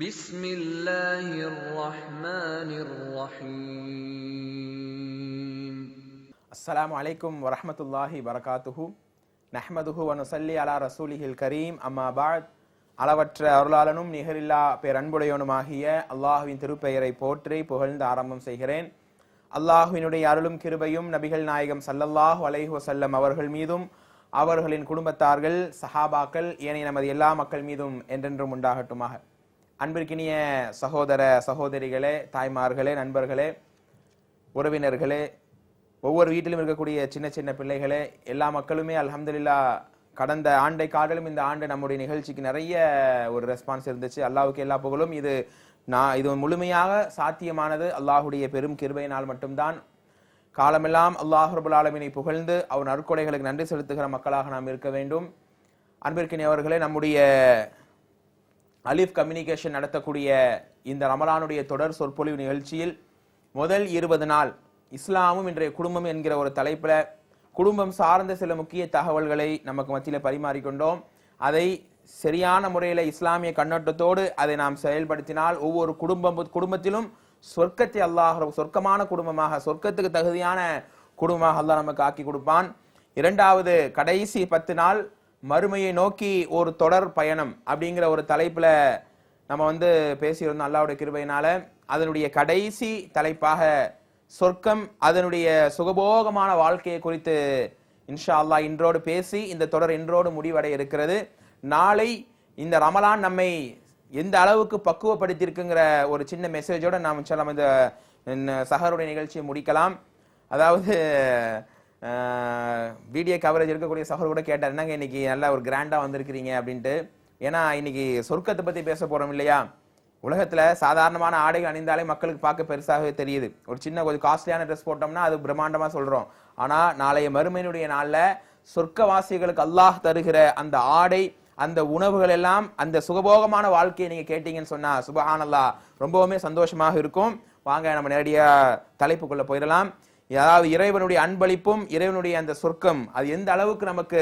بسم الله الرحمن الرحيم அஸ்ஸலாமு அலைக்கும் வரஹ்மத்துல்லாஹி வரகாத்துஹு நஹ்மதுஹு வனுசல்லி அலா ரசூலிஹில் கரீம் அம்மா பாத் அளவற்ற அருளாளனும் நிகரில்லா பேரன்புடையவனுமாகிய அல்லாஹுவின் திருப்பெயரை போற்றி புகழ்ந்து ஆரம்பம் செய்கிறேன் அல்லாஹுவினுடைய அருளும் கிருபையும் நபிகள் நாயகம் ஸல்லல்லாஹு அலைஹி வஸல்லம் அவர்கள் மீதும் அவர்களின் குடும்பத்தார்கள் சஹாபாக்கள் ஏனைய நமது எல்லா மக்கள் மீதும் என்றென்றும் உண்டாகட்டுமாக அன்பிற்கினிய சகோதர சகோதரிகளே தாய்மார்களே நண்பர்களே உறவினர்களே ஒவ்வொரு வீட்டிலும் இருக்கக்கூடிய சின்ன சின்ன பிள்ளைகளே எல்லா மக்களுமே அலமதுல்லா கடந்த ஆண்டை காட்டிலும் இந்த ஆண்டு நம்முடைய நிகழ்ச்சிக்கு நிறைய ஒரு ரெஸ்பான்ஸ் இருந்துச்சு. அல்லாவுக்கு எல்லா புகழும். இது நான் இது முழுமையாக சாத்தியமானது. அல்லாஹுடைய பெரும் கிருபையினால் மட்டும்தான். காலமெல்லாம் அல்லாஹ் ரபுல் புகழ்ந்து அவர் நற்கொடைகளுக்கு நன்றி செலுத்துகிற மக்களாக நாம் இருக்க வேண்டும். அன்பிற்கினி அவர்களே நம்முடைய அலிஃப் கம்யூனிகேஷன் நடத்தக்கூடிய இந்த ரமலானுடைய தொடர் சொற்பொழிவு நிகழ்ச்சியில் முதல் இருபது நாள் இஸ்லாமும் இன்றைய குடும்பம் என்கிற ஒரு தலைப்பில் குடும்பம் சார்ந்த சில முக்கிய தகவல்களை நமக்கு மத்தியில் பரிமாறிக்கொண்டோம். அதை சரியான முறையில் இஸ்லாமிய கண்ணோட்டத்தோடு அதை நாம் செயல்படுத்தினால் ஒவ்வொரு குடும்பம் குடும்பத்திலும் சொர்க்கத்தை அல்லாஹ் சொர்க்கமான குடும்பமாக சொர்க்கத்துக்கு தகுதியான குடும்பமாக அல்லாஹ் நமக்கு ஆக்கி கொடுப்பான். இரண்டாவது கடைசி பத்து நாள் மறுமையை நோக்கி ஒரு தொடர் பயணம் அப்படிங்கிற ஒரு தலைப்பில் நம்ம வந்து பேசியிருந்தோம் அல்லாவுடைய கிருபையினால. அதனுடைய கடைசி தலைப்பாக சொர்க்கம் அதனுடைய சுகபோகமான வாழ்க்கையை குறித்து இன்ஷா அல்லாஹ் இன்றோடு பேசி இந்த தொடர் இன்றோடு முடிவடைய இருக்கிறது. நாளை இந்த ரமலான் நம்மை எந்த அளவுக்கு பக்குவப்படுத்தியிருக்குங்கிற ஒரு சின்ன மெசேஜோடு நாம் இன்ஷால்லாம் இந்த இந்த சஹருடைய நிகழ்ச்சியை முடிக்கலாம். அதாவது வீடியோ கவரேஜ் இருக்கக்கூடிய சகோதரர் கூட கேட்டார் என்னங்க இன்னைக்கு நல்லா ஒரு கிராண்டாக வந்திருக்கிறீங்க? அப்படின்ட்டு. ஏன்னா இன்னைக்கு சொர்க்கத்தை பற்றி பேச போகிறோம் இல்லையா? உலகத்தில் சாதாரணமான ஆடைகள் அணிந்தாலே மக்களுக்கு பார்க்க பெருசாகவே தெரியுது. ஒரு சின்ன கொஞ்சம் காஸ்ட்லியான ட்ரெஸ் போட்டோம்னா அது பிரம்மாண்டமாக சொல்கிறோம் ஆனால் நாளைய மறுமையினுடைய நாளில் சொர்க்கவாசிகளுக்கு அல்லாஹ் தருகிற அந்த ஆடை அந்த உணவுகள் எல்லாம் அந்த சுகபோகமான வாழ்க்கையை நீங்கள் கேட்டீங்கன்னு சொன்னால் சுபஹானல்லா ரொம்பவுமே சந்தோஷமாக இருக்கும். வாங்க நம்ம நேரடியாக தலைப்புக்குள்ளே போயிடலாம். அதாவது இறைவனுடைய அன்பளிப்பும் இறைவனுடைய அந்த சொர்க்கம் அது எந்த அளவுக்கு நமக்கு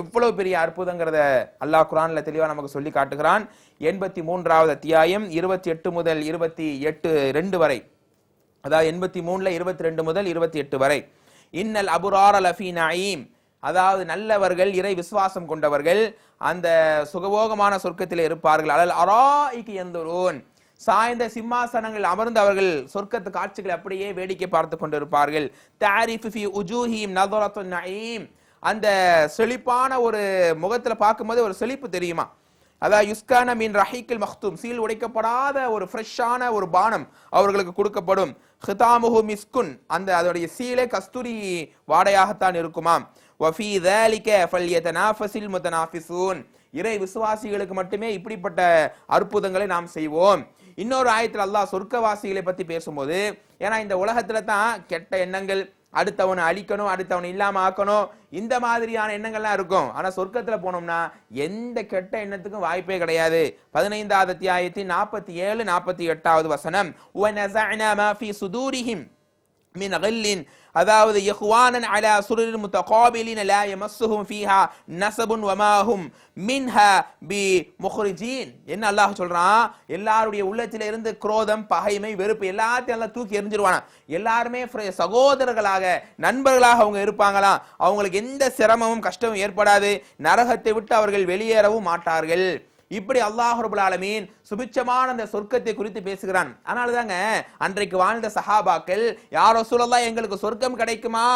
எவ்வளவு பெரிய அற்புதங்கிறத அல்லாஹ் குரான்ல தெளிவாக நமக்கு சொல்லி காட்டுகிறான். எண்பத்தி மூன்றாவது அத்தியாயம் இருபத்தி எட்டு முதல் இருபத்தி எட்டு ரெண்டு வரை. அதாவது எண்பத்தி மூணுல இருபத்தி ரெண்டு முதல் இருபத்தி எட்டு வரை. இன்னல் அபுரார் அலஃபி நாயீம். அதாவது நல்லவர்கள் இறை விசுவாசம் கொண்டவர்கள் அந்த சுகபோகமான சொர்க்கத்தில் இருப்பார்கள். அலல் அராய்க்கு எந்தோன் சாய்ந்த சிம்மாசனங்கள் அமர்ந்து அவர்கள் சொர்க்கத்து காட்சிகளை அப்படியே வேடிக்கை பார்த்து கொண்டிருப்பார்கள். தாரிஃபி உஜூஹீம் நதரத்து நயீம். அந்த செழிப்பான ஒரு முகத்தில் பார்க்கும்போது ஒரு செழிப்பு தெரியுமா? அதாவது யுஸ்கான மீன் ரஹீக்கில் மஹ்தூம் சீல் உடைக்கப்படாத ஒரு ஃப்ரெஷ்ஷான ஒரு பானம் அவர்களுக்கு கொடுக்கப்படும். ஹிதாமுஹு மிஸ்குன். அந்த அதோடைய சீலே கஸ்தூரி வாடையாகத்தான் இருக்குமாம். வஃபி தாலிக ஃபல்யதனாஃபசில் முதனாஃபிசூன். இறை விசுவாசிகளுக்கு மட்டுமே இப்படிப்பட்ட அற்புதங்களை நாம் செய்வோம். இன்னொரு ஆயத்தில் அல்லாஹ் சொர்க்கவாசிகளை பற்றி பேசும்போது ஏன்னா இந்த உலகத்தில் தான் கெட்ட எண்ணங்கள் அடுத்தவனை அழிக்கணும் அடுத்தவனை இல்லாம ஆக்கணும் இந்த மாதிரியான எண்ணங்கள்லாம் இருக்கும். ஆனா சொர்க்கத்துல போனோம்னா எந்த கெட்ட எண்ணத்துக்கும் வாய்ப்பே கிடையாது. பதினைந்தாவது அத்தியாயத்தின் நாற்பத்தி ஏழு நாற்பத்தி எட்டாவது வசனம் மின் அகல்லின் அதாவது இஹ்வானன் அலா சுருர் முத்தகாபிலின் அலா எமஸ்ஸுஹும் ஃபீஹா நசபுன் வமாஹும் மின்ஹா பி முஹ்ரிஜீன் என்ன அல்லாஹ் சொல்றான்? எல்லாருடைய உள்ளத்தில இருந்து குரோதம் பகைமை வெறுப்பு எல்லாத்தையும் எல்லாம் தூக்கி எரிஞ்சிருவானா எல்லாருமே சகோதரர்களாக நண்பர்களாக அவங்க இருப்பாங்களாம் அவங்களுக்கு எந்த சிரமமும் கஷ்டமும் ஏற்படாது. நரகத்தை விட்டு அவர்கள் வெளியேறவும் மாட்டார்கள். இப்படி அல்லாஹர்புல் ஆலமீன் சுபிச்சமான அந்த சொர்க்கத்தை குறித்து பேசுகிறான். அதனால தாங்க அன்றைக்கு வாழ்ந்த சஹாபாக்கள் யாரோ சொல்லலாம் எங்களுக்கு சொர்க்கம் கிடைக்குமா?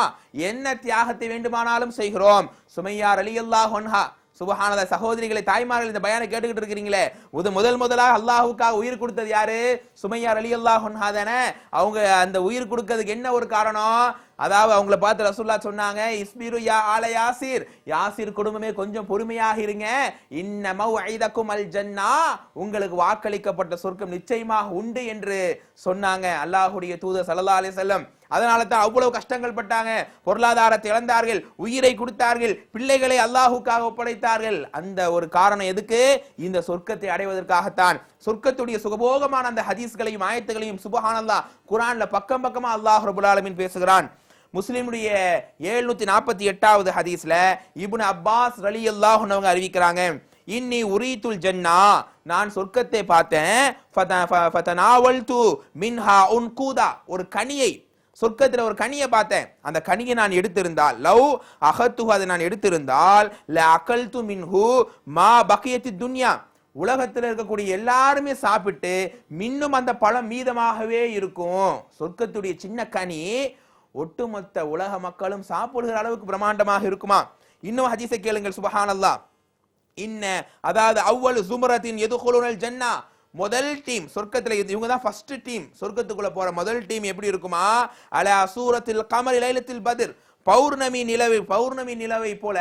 என்ன தியாகத்தை வேண்டுமானாலும் செய்கிறோம். சுமையார் அலி அல்லாஹ் ஒன்ஹா சுபஹானத சகோதரிகளை தாய்மார்கள் இந்த பயானை கேட்டுக்கிட்டு இருக்கிறீங்களே. முத முதல் முதலாக அல்லாஹுக்காக உயிர் கொடுத்தது யாரு? சுமையார் அலி அல்லாஹ் தானே. அவங்க அந்த உயிர் கொடுக்கறதுக்கு என்ன ஒரு காரணம்? அதாவது அவங்கள பார்த்து ரசூல்லா சொன்னாங்க இஸ்பிரு யா ஆல யாசிர். யாசிர் குடும்பமே கொஞ்சம் பொறுமையாக இருங்க. இன்னமோ ஐதக்கும் அல் ஜன்னா. உங்களுக்கு வாக்களிக்கப்பட்ட சொர்க்கம் நிச்சயமாக உண்டு என்று சொன்னாங்க அல்லாஹுடைய தூதர் சல்லா அலி செல்லம் அதனால தான் அவ்வளவு கஷ்டங்கள் பட்டாங்க. பொருளாதாரத்தை இழந்தார்கள் உயிரை கொடுத்தார்கள் பிள்ளைகளை அல்லாஹுக்காக ஒப்படைத்தார்கள். அந்த ஒரு காரணம் எதுக்கு? இந்த சொர்க்கத்தை அடைவதற்காகத்தான். சொர்க்கத்துடைய சுகபோகமான அந்த ஹதீஸ்களையும் ஆயத்துகளையும் சுபஹானல்லா குரான்ல பக்கம் பக்கமா அல்லாஹ் ரபுல் ஆலமீன் பேசுகிறான். முஸ்லிமுடைய எழுநூத்தி நாற்பத்தி எட்டாவது ஹதீஸ்ல இபுன் அப்பாஸ் ரலி அல்லாஹ் அறிவிக்கிறாங்க. இன்னி உரீத்துல் ஜன்னா நான் சொர்க்கத்தை பார்த்தேன். ஃபத- ஃப- ஃபதனாவல்து மின்ஹா ஒரு கனியை சொர்க்கத்தில் ஒரு கனியை பார்த்தேன். அந்த கனியை நான் எடுத்திருந்தால் லவ் அகத்துஹு அதை நான் எடுத்திருந்தால் ல அகல்து மின்ஹு மா பக்கியத்தி துன்யா. உலகத்தில் இருக்கக்கூடிய எல்லாருமே சாப்பிட்டு மின்னும் அந்த பழம் மீதமாகவே இருக்கும். சொர்க்கத்துடைய சின்ன கனி ஒட்டுமொத்த உலக மக்களும் சாப்பிடுகிற அளவுக்கு பிரம்மாண்டமாக இருக்குமா? இன்னும் ஹதீஸை கேளுங்கள் சுபஹானல்லா இன்ன அதாவது அவ்வளவு சுமரத்தின் எது ஜன்னா. முதல் டீம் சொர்க்கத்தில் இவங்க தான் ஃபர்ஸ்ட் டீம் சொர்க்கத்துக்குள்ள போற முதல் டீம் எப்படி இருக்குமா? அல அசூரத்தில் கமல் லைலத்தில் பதிர். பௌர்ணமி நிலவு பௌர்ணமி நிலவை போல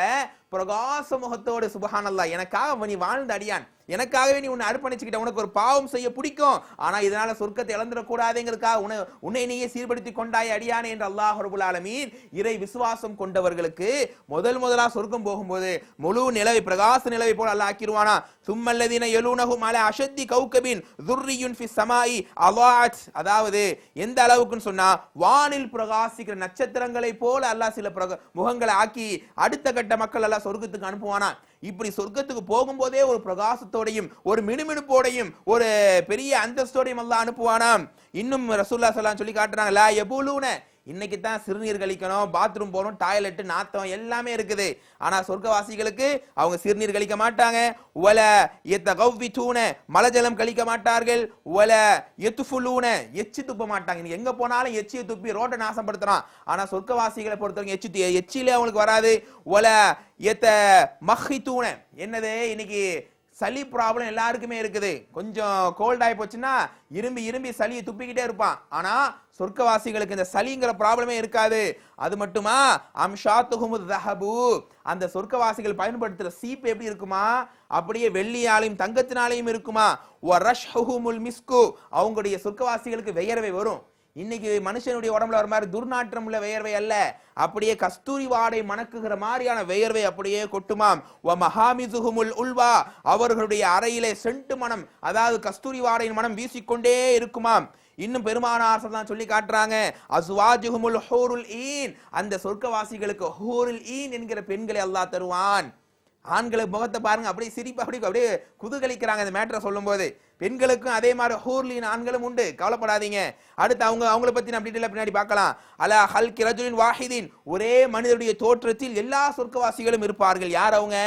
பிரகாச முகத்தோடு சுபஹானல்லா எனக்காக நீ வாழ்ந்த அடியான். எனக்காகவே நீ உன்னை அர்ப்பணிச்சுக்கிட்ட உனக்கு ஒரு பாவம் செய்ய பிடிக்கும். ஆனால் இதனால் சொர்க்கத்தை இழந்துடக்கூடாதுங்கிறதுக்காக உன்னை உன்னை நீயே சீர்படுத்தி கொண்டாய் அடியானே என்று அல்லாஹ் ரபுல் ஆலமீன் இறை விசுவாசம் கொண்டவர்களுக்கு முதல் முதலா சொர்க்கம் போகும்போது முழு நிலவை பிரகாச நிலவை போல் அல்லாஹ் ஆக்கிருவானா சும்மல்லதீன எலூனஹும் அல அஷத்தி கௌகபின் துர்ரியுன் ஃபி சமாயி அவாட் அதாவது எந்த அளவுக்குன்னு சொன்னா வானில் பிரகாசிக்கிற நட்சத்திரங்களை போல அல்லாஹ் சில பிரக- முகங்களை ஆக்கி அடுத்த கட்ட மக்கள் எல்லாம் சொர்க்கத்துக்கு அனுப்புவானா? இப்படி சொர்க்கத்துக்கு போகும்போதே ஒரு பிரகாசத்தோடையும் ஒரு மினுமினுப்போடையும் ஒரு பெரிய அந்தஸ்தோடையும் எல்லாம் அனுப்புவானாம். இன்னும் ரசூல்லா சொல்லி காட்டுறாங்க லா இன்னைக்கு தான் சிறுநீர் கழிக்கணும் பாத்ரூம் போகணும் டாய்லெட் நாத்தம் எல்லாமே இருக்குது. ஆனா சொர்க்கவாசிகளுக்கு அவங்க சிறுநீர் கழிக்க மாட்டாங்க. ஒல எத்த கவ்வி தூண மலஜலம் கழிக்க மாட்டார்கள். ஒல எத்துஃபுலூன எச்சி துப்ப மாட்டாங்க. நீ எங்க போனாலும் எச்சியை துப்பி ரோட்டை நாசப்படுத்துறான். ஆனா சொர்க்கவாசிகளை பொறுத்தவரைக்கும் எச்சி து- எச்சிலே அவங்களுக்கு வராது. ஒல எத்த மஹி தூண என்னது? இன்னைக்கு சளி ப்ராப்ளம் எல்லாருக்குமே இருக்குது. கொஞ்சம் கோல்ட் ஆகி போச்சுன்னா இரும்பி இரும்பி சளியை துப்பிக்கிட்டே இருப்பான். ஆனா சொர்க்கவாசிகளுக்கு இந்த சளிங்கிற ப்ராப்ளமே இருக்காது. அது மட்டுமா? அம்ஷாத்துஹுமு தஹபு அந்த சொர்க்கவாசிகள் பயன்படுத்துற சீப்பு எப்படி இருக்குமா? அப்படியே வெள்ளியாலையும் தங்கத்தினாலையும் இருக்குமா? வரஷ்ஹுமுல் மிஸ்கு. அவங்களுடைய சொர்க்கவாசிகளுக்கு வியர்வை வரும். இன்னைக்கு மனுஷனுடைய உடம்புல வர மாதிரி துர்நாற்றம் உள்ள வேர்வை அல்ல. அப்படியே கஸ்தூரி வாடை மணக்குகிற மாதிரியான வியர்வை அப்படியே கொட்டுமாம் வ மஹாமிசுகுமுல் உல்வா. அவர்களுடைய அறையிலே செண்டு மனம் அதாவது கஸ்தூரி வாடையின் மனம் வீசிக்கொண்டே இருக்குமாம் இன்னும் பெருமானார் தான் சொல்லி காட்டுறாங்க. அசுவாஜுகுமுல் ஹூருல் ஈன். அந்த சொர்க்கவாசிகளுக்கு ஹூருல் ஈன் என்கிற பெண்களை அல்லாஹ் தருவான். ஆண்களை முகத்தை பாருங்க அப்படியே சிரிப்பு அப்படி அப்படியே குதூகலிக்கிறாங்க இந்த மேட்டரை சொல்லும்போது. பெண்களுக்கும் அதே மாதிரி ஹூர்லின் ஆண்களும் உண்டு. கவலைப்படாதீங்க. அடுத்து அவங்க அவங்கள பத்தி நம்ம டீட்டெயிலாக பின்னாடி பார்க்கலாம். அலா ஹல்கி கிரஜுலின் வாஹிதீன். ஒரே மனிதனுடைய தோற்றத்தில் எல்லா சொர்க்கவாசிகளும் இருப்பார்கள். யார் அவங்க?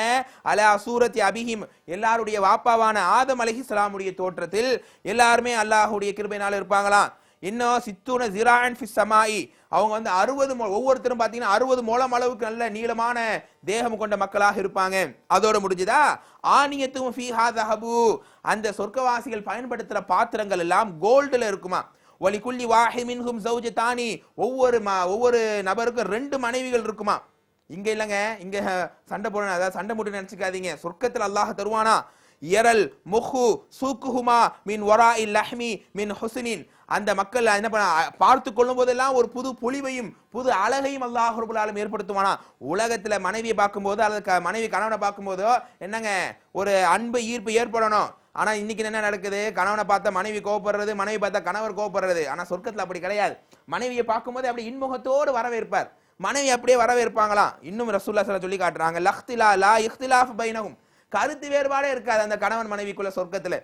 அலா சூரத்தி அபிஹிம். எல்லாருடைய வாப்பாவான ஆதம் அலைஹிஸ்ஸலாமுடைய தோற்றத்தில் எல்லாருமே அல்லாஹுடைய கிருபையினால இருப்பாங்களாம். இன்னும் சித்தூன ஜிரான் ஃபி சமாயி. அவங்க வந்து அறுபது ஒவ்வொருத்தரும் பார்த்தீங்கன்னா அறுபது மூலம் அளவுக்கு நல்ல நீளமான தேகம் கொண்ட மக்களாக இருப்பாங்க. அதோட முடிஞ்சுதா? ஆனியத்தும் ஃபீஹா தஹபு. அந்த சொர்க்கவாசிகள் பயன்படுத்துற பாத்திரங்கள் எல்லாம் கோல்டுல இருக்குமா? ஒலி குல்லி வாஹி மின்ஹும் தானி. ஒவ்வொரு ஒவ்வொரு நபருக்கும் ரெண்டு மனைவிகள் இருக்குமா? இங்க இல்லைங்க இங்க சண்டை போட அதாவது சண்டை போட்டு நினைச்சுக்காதீங்க. சொர்க்கத்தில் அல்லாஹ் தருவானா? இரல் முஹு சூக்குஹுமா மின் ஒரா இல் லஹ்மி மின் ஹுசுனின் அந்த மக்கள் என்ன பண்ண பார்த்து கொள்ளும் போதெல்லாம் ஒரு புது பொலிவையும் புது அழகையும் அல்லாஹ் ரபுல்லாலும் ஏற்படுத்துவானா? உலகத்தில் மனைவியை பார்க்கும்போது அல்லது க- மனைவி கணவனை பார்க்கும்போதோ என்னங்க ஒரு அன்பு ஈர்ப்பு ஏற்படணும். ஆனால் இன்னைக்கு என்ன நடக்குது? கணவனை பார்த்தா மனைவி கோவப்படுறது மனைவி பார்த்தா கணவர் கோவப்படுறது. ஆனால் சொர்க்கத்தில் அப்படி கிடையாது. மனைவியை பார்க்கும்போது அப்படி இன்முகத்தோடு வரவேற்பார். மனைவி அப்படியே வரவேற்பாங்களாம். இன்னும் ரசூல்லா சில சொல்லி காட்டுறாங்க லஹ்திலா லா இஹ்திலாஃப் பைனகும். கருத்து வேறுபாடே இருக்காது அந்த கணவன் மனைவிக்குள்ள சொர்க்கத்தில்.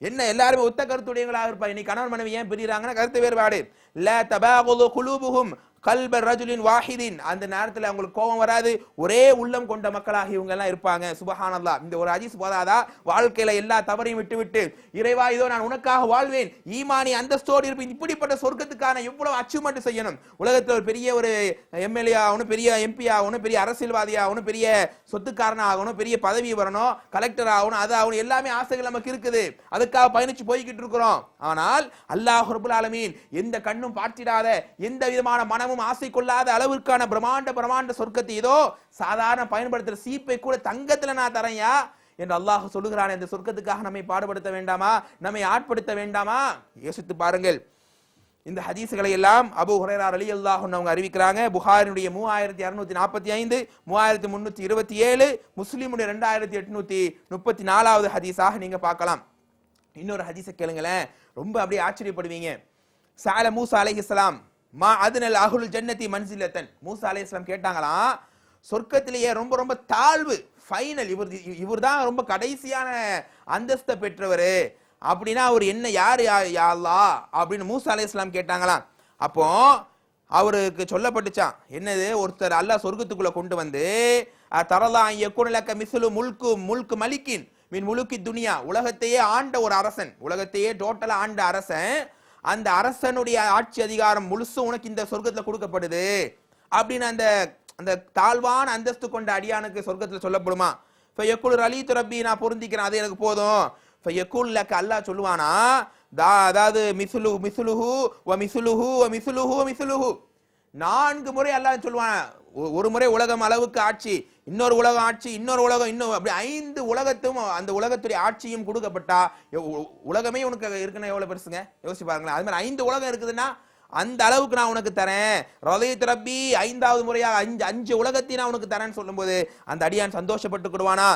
என்ன எல்லாருமே ஒத்த கருத்துடையவங்களாக இருப்பாங்க. நீ கணவன் மனைவி ஏன் பிரிகிறாங்கன்னா கருத்து வேறுபாடு. ல தபாகுலு குழுபுகும் கல்ப ரஜுலின் வாஹிதின். அந்த நேரத்தில் அவங்களுக்கு கோபம் வராது. ஒரே உள்ளம் கொண்ட மக்களாக இவங்க எல்லாம் இருப்பாங்க. சுபஹானல்லா. இந்த ஒரு ஹதீஸ் போதாதா? வாழ்க்கையில எல்லா தவறையும் விட்டு விட்டு இறைவா இதோ நான் உனக்காக வாழ்வேன். ஈமானி அந்தஸ்தோடு இருப்பேன். இப்படிப்பட்ட சொர்க்கத்துக்கான எவ்வளவு அச்சீவ்மெண்ட் செய்யணும்? உலகத்தில் ஒரு பெரிய ஒரு எம்எல்ஏ ஆகணும் பெரிய எம்பி ஆகணும் பெரிய அரசியல்வாதி ஆகணும் பெரிய சொத்துக்காரன் ஆகணும் பெரிய பதவி வரணும் கலெக்டர் ஆகணும் அது ஆகணும். எல்லாமே ஆசைகள் நமக்கு இருக்குது. அதுக்காக பயணிச்சு போய்கிட்டு இருக்கிறோம். ஆனால் அல்லாஹ் ரபுல் ஆலமீன் எந்த கண்ணும் பார்த்திடாத எந்த விதமான மனமும் ஆசை கொள்ளாத அளவிற்கான பிரம்மாண்ட பிரம்மாண்ட சொர்க்கத்தை ஏதோ சாதாரண பயன்படுத்துற சீப்பை கூட தங்கத்துல நான் தரையா என்று அல்லாஹ் சொல்லுகிறான். இந்த சொர்க்கத்துக்காக நம்மை பாடுபடுத்த வேண்டாமா? நம்மை ஆட்படுத்த வேண்டாமா? யோசித்து பாருங்கள். இந்த ஹதீஸ்களை எல்லாம் அபு ஹுரேரா அலி அல்லாஹ் அவங்க அறிவிக்கிறாங்க. புகாரினுடைய மூவாயிரத்தி அறுநூத்தி நாற்பத்தி ஐந்து மூவாயிரத்தி முன்னூத்தி இருபத்தி ஏழு முஸ்லீமுடைய ரெண்டாயிரத்தி எட்நூத்தி முப்பத்தி நாலாவது ஹதீஸாக நீங்க பார்க்கலாம். இன்னொரு ஹதீஸை கேளுங்களேன். ரொம்ப அப்படியே ஆச்சரியப்படுவீங்க. சால மூசா அலைஹிஸ்ஸலாம் மா அதுனல் அகுல் ஜன்னதி மன்சிலத்தன். மூசா அலைஹிஸ்ஸலாம் கேட்டாங்களாம் சொர்க்கத்திலேயே ரொம்ப ரொம்ப தாழ்வு ஃபைனல் இவர் இவர் தான் ரொம்ப கடைசியான அந்தஸ்தை பெற்றவர். அப்படின்னா அவர் என்ன யார் யா யா அப்படின்னு மூசா அலை இஸ்லாம் கேட்டாங்களாம் அப்போ அவருக்கு சொல்லப்பட்டுச்சான் என்னது ஒருத்தர் அல்லாஹ் சொர்க்கத்துக்குள்ள கொண்டு வந்து தரலா எக்குனலக்க மிசுலு முல்கு முல்கு மலிக்கின் மின் முழுக்கி துனியா உலகத்தையே ஆண்ட ஒரு அரசன் உலகத்தையே டோட்டலா ஆண்ட அரசன் அந்த அரசனுடைய ஆட்சி அதிகாரம் முழுசும் உனக்கு இந்த சொர்க்கத்தில் கொடுக்கப்படுது. அப்படின்னு அந்த அந்த தாழ்வான அந்தஸ்து கொண்ட அடியானுக்கு சொர்க்கத்தில் சொல்லப்படுமா? இப்போ எக்குள் அலி துரப்பி நான் பொருந்திக்கிறேன் அது எனக்கு போதும். இப்போ எக்குள் லக்க அல்லா சொல்லுவானா? தா அதாவது மிசுலு மிசுலுஹு வ மிசுலுஹு வ மிசுலுஹு வ மிசுலுஹு. நான்கு முறை அல்லாஹ் சொல்லுவான். ஒரு முறை உலகம் அளவுக்கு ஆட்சி. இன்னொரு உலகம் ஆட்சி இன்னொரு உலகம் இன்னும் அப்படி ஐந்து உலகத்தும் அந்த உலகத்துடைய ஆட்சியும் கொடுக்கப்பட்டா உலகமே உனக்கு இருக்குன்னா எவ்வளவு பெருசுங்க? யோசிச்சு பாருங்களேன். அது மாதிரி ஐந்து உலகம் இருக்குதுன்னா அந்த அளவுக்கு நான் உனக்கு தரேன். ரதய திரப்பி ஐந்தாவது முறையாக அஞ்சு அஞ்சு உலகத்தையும் நான் உனக்கு தரேன்னு சொல்லும்போது அந்த அடியான் சந்தோஷப்பட்டுக்கிடுவானா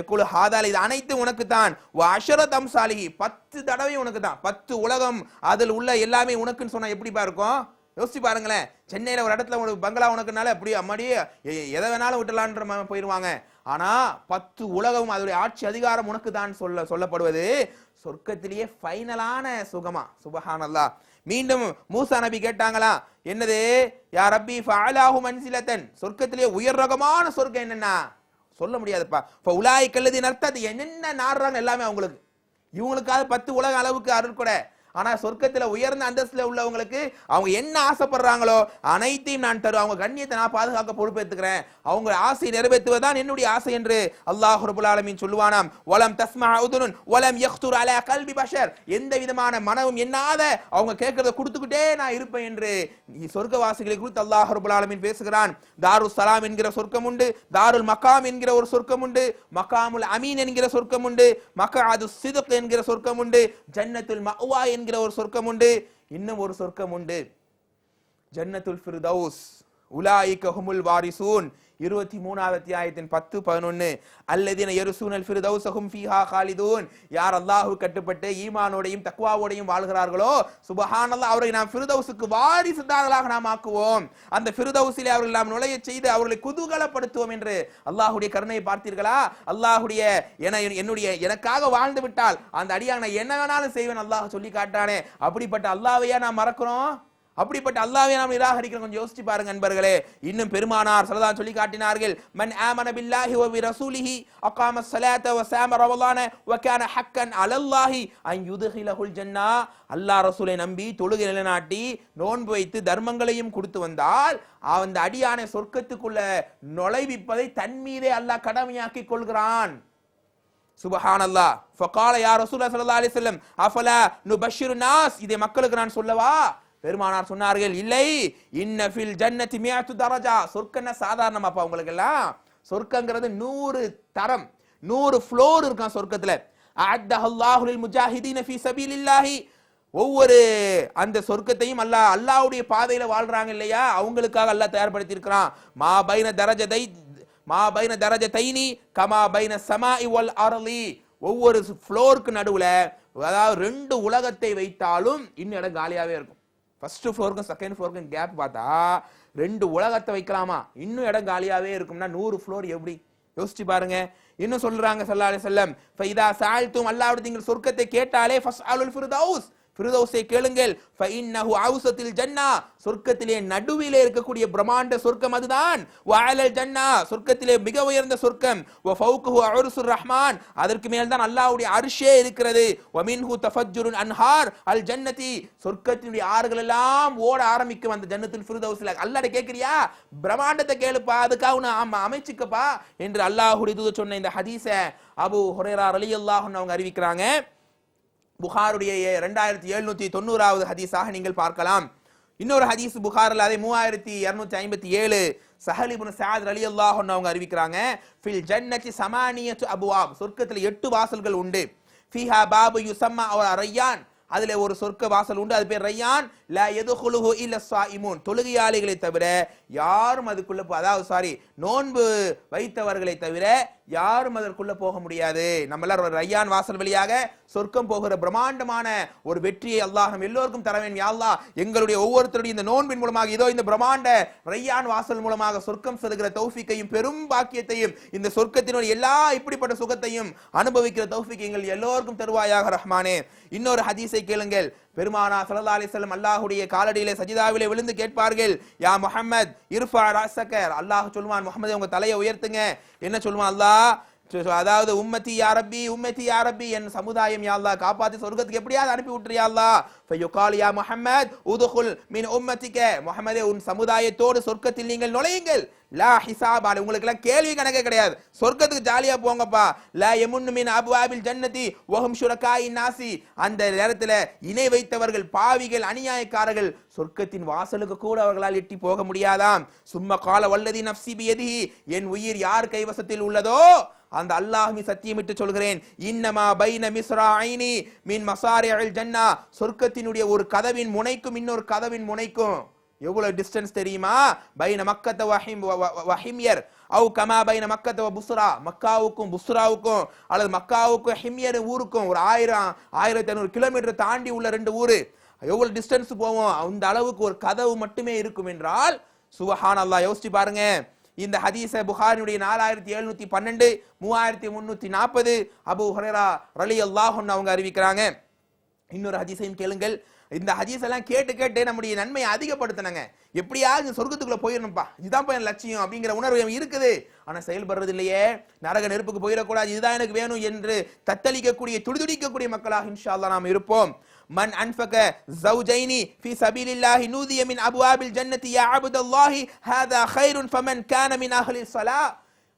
எக்குழு ஹாதால் இது அனைத்தும் உனக்கு தான். அஷரத் தம்சாலிகி பத்து தடவை உனக்கு தான். பத்து உலகம் அதில் உள்ள எல்லாமே உனக்குன்னு சொன்னா எப்படிப்பா இருக்கும் யோசிச்சு பாருங்களேன். சென்னையில் ஒரு இடத்துல ஒரு பங்களா உனக்குனால அப்படி அம்மாடியே எதை வேணாலும் விட்டலான்ற போயிடுவாங்க ஆனால் பத்து உலகம் அதோடைய ஆட்சி அதிகாரம் உனக்கு தான் சொல்ல சொல்லப்படுவது. சொர்க்கத்திலேயே ஃபைனலான சுகமா. சுபஹானல்லா. மீண்டும் மூசா நபி கேட்டாங்களா என்னது? யா ரப்பி ஃபஅலாஹு மன்சிலத்தன். சொர்க்கத்திலேயே உயர் ரகமான சொர்க்கம் என்னன்னா? சொல்ல முடியாதுப்பா. இப்போ உலாய் கல்லதி நர்த்தது என்னென்ன நாடுறாங்க எல்லாமே அவங்களுக்கு. இவங்களுக்காவது பத்து உலக அளவுக்கு அருள் கூட ஆனா சொர்க்கத்துல உயர்ந்த அந்தஸ்துல உள்ளவங்களுக்கு அவங்க என்ன ஆசைப்படுறாங்களோ அனைத்தையும் நான் தரும் அவங்க கண்ணியத்தை நான் பாதுகாக்க பொறுப்பேற்றுக்கிறேன் அவங்க ஆசை நிறைவேற்றுவதுதான் என்னுடைய ஆசை என்று அல்லாஹ் ரபுல் ஆலமின் சொல்லுவானாம். வலம் தஸ்மா உதுனுன் வலம் யஹ்துர் அலா கல்வி பஷர். எந்த விதமான மனமும் எண்ணாத அவங்க கேட்கறத கொடுத்துக்கிட்டே நான் இருப்பேன் என்று சொர்க்கவாசிகளை குறித்து அல்லாஹ் ரபுல் ஆலமின் பேசுகிறான். தாருல் சலாம் என்கிற சொர்க்கம் உண்டு. தாருல் மகாம் என்கிற ஒரு சொர்க்கம் உண்டு. மக்காமுல் அமீன் என்கிற சொர்க்கம் உண்டு. மக்காது சிதக் என்கிற சொர்க்கம் உண்டு. ஜன்னத்துல் மஅவா என்கிற ஒரு சொர்க்கம் உண்டு. இன்னும் ஒரு சொர்க்கம் உண்டு. ஜன்னத்துல் ஃபிர்தௌஸ். உலாயிக ஹுமுல் வாரிசூன். இருபத்தி மூணாவது அத்தியாயத்தின் பத்து பதினொன்னு. அல்லதின எருசூனல் ஃபிர்தௌஸஹும் ஃபீஹா காலிதூன் யார் அல்லாஹு கட்டுப்பட்டு ஈமானோடையும் தக்குவாவோடையும் வாழ்கிறார்களோ சுபஹானல்லாஹ் அவரை நாம் ஃபிர்தௌஸுக்கு வாரிசுதாரர்களாக நாம் ஆக்குவோம். அந்த ஃபிர்தௌஸிலே அவர்கள் நாம் நுழைய செய்து அவர்களை குதூகலப்படுத்துவோம் என்று அல்லாஹுடைய கருணையை பார்த்தீர்களா? அல்லாஹுடைய என என்னுடைய எனக்காக வாழ்ந்து விட்டால் அந்த அடியாக நான் என்ன வேணாலும் செய்வேன் அல்லாஹ் சொல்லி காட்டானே. அப்படிப்பட்ட அல்லாவையா நாம் மறக்கிறோம்? அப்படிப்பட்ட அல்லாவை நாம் நிராகரிக்கிறோம். கொஞ்சம் யோசிச்சு பாருங்க நண்பர்களே. இன்னும் பெருமானார் சலதான் சொல்லி காட்டினார்கள் மன் ஆமன பில்லாஹி வ ரசூலிஹி அகாம ஸலாத வ ஸாம ரமலான வ கான ஹக்கன் அலல்லாஹி அன் யுத்ஹிலஹுல் ஜன்னா. அல்லாஹ் ரசூலை நம்பி தொழுகை நிலைநாட்டி நோன்பு வைத்து தர்மங்களையும் கொடுத்து வந்தால் அந்த அடியானை சொர்க்கத்துக்குள்ள நுழைவிப்பதை தன் மீதே அல்லாஹ் கடமையாக்கி கொள்கிறான். சுபஹான் அல்லாஹ் ஃபகால யா ரசூலுல்லாஹி ஸல்லல்லாஹு அலைஹி வஸல்லம் அஃபலா நுபஷ்ஷிரு நாஸ்? இதை மக்களுக்கு நான் சொல்லவா? பெருமானார் சொன்னார்கள் இல்லை இன்ன ஃபில் ஜன்னதி மியாத்து தரஜா. சொர்க்கன்னா சாதாரணமாப்பா உங்களுக்கு எல்லாம் சொர்க்கங்கிறது நூறு தரம் நூறு ஃப்ளோர் இருக்கான் சொர்க்கத்தில். அஅத்தஹு அல்லாஹு லில் முஜாஹிதீன ஃபீ சபீலில்லாஹி. ஒவ்வொரு அந்த சொர்க்கத்தையும் அல்லாஹ் அல்லாவுடைய பாதையில் வாழ்றாங்க இல்லையா? அவங்களுக்காக அல்லாஹ் தயார்படுத்தி இருக்கிறான் மா பைன தரஜதை மா பைன தரஜ தைனி கமா பைன சமா இவல் அரளி ஒவ்வொரு ஃப்ளோருக்கு நடுவில் அதாவது ரெண்டு உலகத்தை வைத்தாலும் இன்னும் இடம் காலியாகவே இருக்கும். ஃபர்ஸ்ட் ஃப்ளோருக்கும் செகண்ட் ஃப்ளோருக்கும் கேப் பார்த்தா ரெண்டு உலகத்தை வைக்கலாமா? இன்னும் இடம் காலியாகவே இருக்கும்னா நூறு ஃப்ளோர் எப்படி? யோசிச்சு பாருங்க. இன்னும் சொல்றாங்க சல்லா அலி செல்லம் ஃபைதா சால்தும் அல்லாவுடைய நீங்கள் சொர்க்கத்தை கேட்டாலே ஃபஸ்அலுல் ஃபிர்தௌஸ். பிரதோசை கேளுங்கள். ஃபஇன்னஹு அவுசத்தில் ஜன்னா. சொர்க்கத்திலே நடுவிலே இருக்கக்கூடிய பிரம்மாண்ட சொர்க்கம் அதுதான். வஅலல் ஜன்னா. சொர்க்கத்திலே மிக உயர்ந்த சொர்க்கம். வ ஃபௌகுஹு அர்சுர் ரஹ்மான். அதற்கு மேல் தான் அல்லாஹ்வுடைய அர்ஷே இருக்கிறது. வ மின்ஹு தஃபஜ்ஜுருன் அன்ஹார். அல் ஜன்னதி. சொர்க்கத்தினுடைய ஆறுகள் எல்லாம் ஓட ஆரம்பிக்கும் அந்த ஜன்னத்தில் ஃபிர்தௌஸ்ல. அல்லாஹ்ட கேக்குறியா பிரம்மாண்டத்தை கேளுப்பா. அதுக்காக உன்னை ஆமா அமைச்சுக்கப்பா. என்று அல்லாஹ்வுடைய தூதர் சொன்ன இந்த ஹதீஸை அபு ஹுரைரா ரலியல்லாஹு அவங்க அறிவிக்கிறாங்க. புகாருடைய ரெண்டாயிரத்தி எழுநூத்தி தொண்ணூறாவது ஹதீஸாக நீங்கள் பார்க்கலாம். இன்னொரு ஹதீஸ் புகாரில் அதே மூவாயிரத்தி இரநூத்தி ஐம்பத்தி ஏழு சஹலிபுன் சாத் அலி அல்லாஹ் அவங்க அறிவிக்கிறாங்க. ஃபில் ஜன்னதி சமானியத்து அபுவாப். சொர்க்கத்தில் எட்டு வாசல்கள் உண்டு. ஃபீஹா பாபு யுசம்மா அவர் ரையான் அதில் ஒரு சொர்க்க வாசல் உண்டு. அது பேர் ரையான் லா யதுகுலுஹு இல்ல ஸாயிமூன் தொழுகையாளிகளை தவிர யாரும் அதுக்குள்ள அதாவது சாரி நோன்பு வைத்தவர்களை தவிர யாரும் அதற்குள்ள போக முடியாது. நம்ம எல்லாரும் ஒரு வாசல் வழியாக சொர்க்கம் போகிற பிரம்மாண்டமான ஒரு வெற்றியை அல்லாஹம் எல்லோருக்கும் தர வேண்டும் யாழ்லா எங்களுடைய ஒவ்வொருத்தருடைய இந்த நோன்பின் மூலமாக இதோ இந்த பிரம்மாண்ட ரையான் வாசல் மூலமாக சொர்க்கம் செல்கிற தௌஃபிக்கையும் பெரும் பாக்கியத்தையும் இந்த சொர்க்கத்தினுடைய எல்லா இப்படிப்பட்ட சுகத்தையும் அனுபவிக்கிற தௌஃபிக் எங்கள் எல்லோருக்கும் தருவாயாக ரஹ்மானே. இன்னொரு ஹதீஸை கேளுங்கள். பெருமானா சல்லா அலைஹி அல்லாஹுடைய காலடியிலே சஜிதாவிலே விழுந்து கேட்பார்கள் யா முஹம்மத் இர்ஃபா ராசக்கர் அல்லாஹ் சொல்வான் முகமது உங்க தலையை உயர்த்துங்க. என்ன சொல்லுவான் அல்லாஹ் அதாவது உம்மத்தி யா உம்மத்தி யா என் சமுதாயம் யாழ்லா காப்பாத்தி சொர்க்கத்துக்கு எப்படியாவது அனுப்பி விட்டுறியாள்லா யா யா முஹம்மத் உதுகுல் மின் உம்மத்திக்க முகமதே உன் சமுதாயத்தோடு சொர்க்கத்தில் நீங்கள் நுழையுங்கள். லா ஹிசாப் உங்களுக்கு எல்லாம் கேள்வி கணக்கே கிடையாது. சொர்க்கத்துக்கு ஜாலியா போங்கப்பா. லா யமுன்னு மின் அபுவாபில் ஜன்னதி ஒஹம் ஷுரகாய் நாசி அந்த நேரத்தில் இணை வைத்தவர்கள் பாவிகள் அநியாயக்காரர்கள் சொர்க்கத்தின் வாசலுக்கு கூட அவர்களால் எட்டி போக முடியாதாம். சும்மா கால வல்லதி நப்சி பியதி என் உயிர் யார் கைவசத்தில் உள்ளதோ அந்த அல்லாஹ்மி சத்தியமிட்டு சொல்கிறேன். இன்னமா பைன மிஸ்ரா ஐனி மின் மசாரிஅல் ஜன்னா. சொர்க்கத்தினுடைய ஒரு கதவின் முனைக்கும் இன்னொரு கதவின் முனைக்கும். எவ்வளவு டிஸ்டன்ஸ் தெரியுமா? பைன மக்கத்த வஹிம் வ- வ- அவு கமா பைன மக்கத்த புஸ்ரா. மக்காவுக்கும் புஸ்ராவுக்கும் அல்லது மக்காவுக்கும் ஹிமியர் ஊருக்கும் ஒரு ஆயிரம் ஆயிரத்தி ஐநூறு கிலோமீட்டர் தாண்டி உள்ள ரெண்டு ஊரு. எவ்வளவு டிஸ்டன்ஸ் போவோம்? அந்த அளவுக்கு ஒரு கதவு மட்டுமே இருக்கும் என்றால் சுபஹான் அல்லா யோசிச்சு பாருங்க. இந்த ஹதீஸ புகாரினுடைய நாலாயிரத்தி எழுநூத்தி பன்னெண்டு மூவாயிரத்தி முன்னூத்தி நாற்பது அபு ஹரரா ரலி அல்லாஹ் அவங்க அறிவிக்கிறாங்க. இன்னொரு ஹதீஸையும் கேளுங்கள். இந்த ஹதீஸ் எல்லாம் கேட்டு கேட்டு நம்முடைய நன்மையை அதிகப்படுத்தினாங்க. எப்படியாவது சொர்க்கத்துக்குள்ள போயிடணும்ப்பா இதுதான் என் லட்சியம் அப்படிங்கிற உணர்வு இருக்குது. ஆனா செயல்படுறது இல்லையே. நரக நெருப்புக்கு போயிடக்கூடாது இதுதான் எனக்கு வேணும் என்று தத்தளிக்கக்கூடிய துடிதுடிக்கக்கூடிய மக்களாக இன்ஷா அல்லா நாம் இருப்போம். மன் அன்ஃபக ஜௌஜைனி ஃபி சபீலில்லாஹி நூதிய மின் அபுவாபில் ஜன்னதி யா அபுதல்லாஹி ஹாதா ஹைருன் ஃபமன் கான மின் அஹ்லி ஸலா